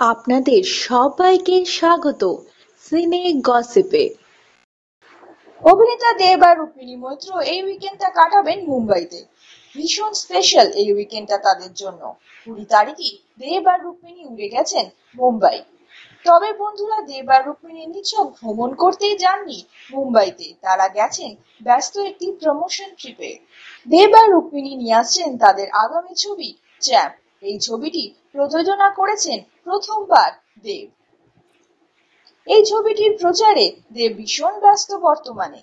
আপনাদের সবাইকে স্বাগত সিনে গসিপে। অভিনেতা দেব আর রুক্মিণী মৈত্র এই উইকেন্ডটা কাটাবেন মুম্বাইতে। ভীষণ স্পেশাল এই উইকেন্ডটা তাদের জন্য। কুড়ি তারিখে দেব আর রুক্মিণী উড়ে গেছেন মুম্বাই। তবে বন্ধুরা, দেব আর রুক্মিণী নিছক ভ্রমণ করতেই যাননি মুম্বাইতে। তারা গেছেন ব্যস্ত একটি প্রমোশন ট্রিপে দেব আর রুক্মিণী নিয়ে আসছেন তাদের আগামী ছবি চ্যাম্প এই ছবিটি প্রযোজনা করেছেন প্রথমবার দেব। এই ছবিটির প্রচারে দেব ভীষণ ব্যস্ত বর্তমানে।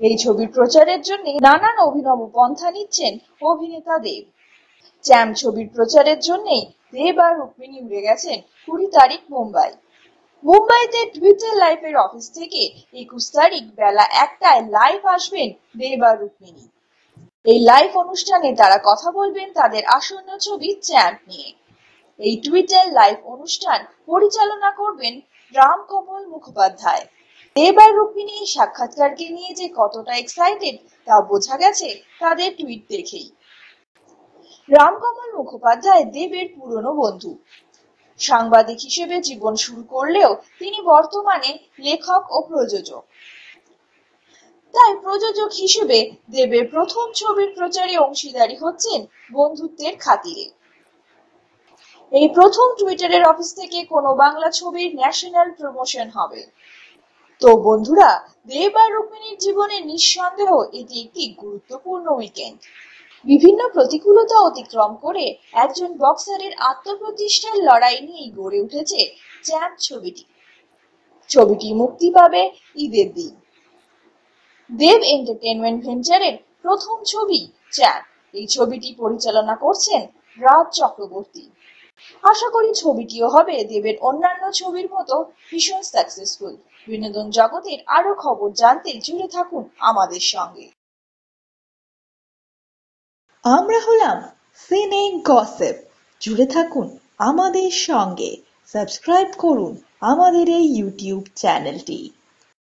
এই ছবির প্রচারের জন্য নানান অভিনব পন্থা নিচ্ছেন অভিনেতা দেব। চ্যাম ছবির প্রচারের জন্যই দেব আর রুক্মিণী উড়ে গেছেন কুড়ি তারিখ মুম্বাই। মুম্বাইতে টুইটার লাইভের অফিস থেকে একুশ তারিখ বেলা একটায় লাইভ আসবেন দেব আর রুক্মিণী। এই লাইভ অনুষ্ঠানে তারা কথা বলবেন তাদের আসন্ন ছবি চ্যাম্প নিয়ে। এই টুইটার লাইভ অনুষ্ঠান পরিচালনা করবেন রাম কমল মুখোপাধ্যায়। দেব আর রুক্মিণী সাক্ষাৎকারকে নিয়ে যে কতটা এক্সাইটেড তা বোঝা গেছে তাদের টুইট দেখেই। রামকমল মুখোপাধ্যায় দেবের পুরনো বন্ধু। সাংবাদিক হিসেবে জীবন শুরু করলেও তিনি বর্তমানে লেখক ও প্রযোজক। তাই প্রযোজক হিসেবে দেবের প্রথম ছবির প্রচারে অংশীদারি হচ্ছেন বন্ধুত্বের খাতিরে। এই প্রথম টুইটারের অফিস থেকে কোনো বাংলা ছবির ন্যাশনাল প্রমোশন হবে। তো বন্ধুরা, দেব আর রুক্মিণীর জীবনে নিঃসন্দেহ এটি একটি গুরুত্বপূর্ণ উইকেন্ড বিভিন্ন প্রতিকূলতা অতিক্রম করে একজন বক্সারের আত্মপ্রতিষ্ঠার লড়াই নিয়েই গড়ে উঠেছে চ্যাম্প ছবিটি। ছবিটি মুক্তি পাবে ঈদের দিন। দেব এন্টারটেনমেন্ট ভেঞ্চারের প্রথম ছবি চ্যাম্প এই ছবিটি পরিচালনা করছেন রাজ চক্রবর্তী। আশা করি ছবিটিও হবে দেবের অন্যান্য ছবির মতো ভীষণ সাকসেসফুল বিনোদন জগতের আরও খবর জানতে জুড়ে থাকুন আমাদের সঙ্গে। আমরা হলাম সিনে গসিপ। জুড়ে থাকুন আমাদের সঙ্গে। সাবস্ক্রাইব করুন আমাদের এই ইউটিউব চ্যানেলটি।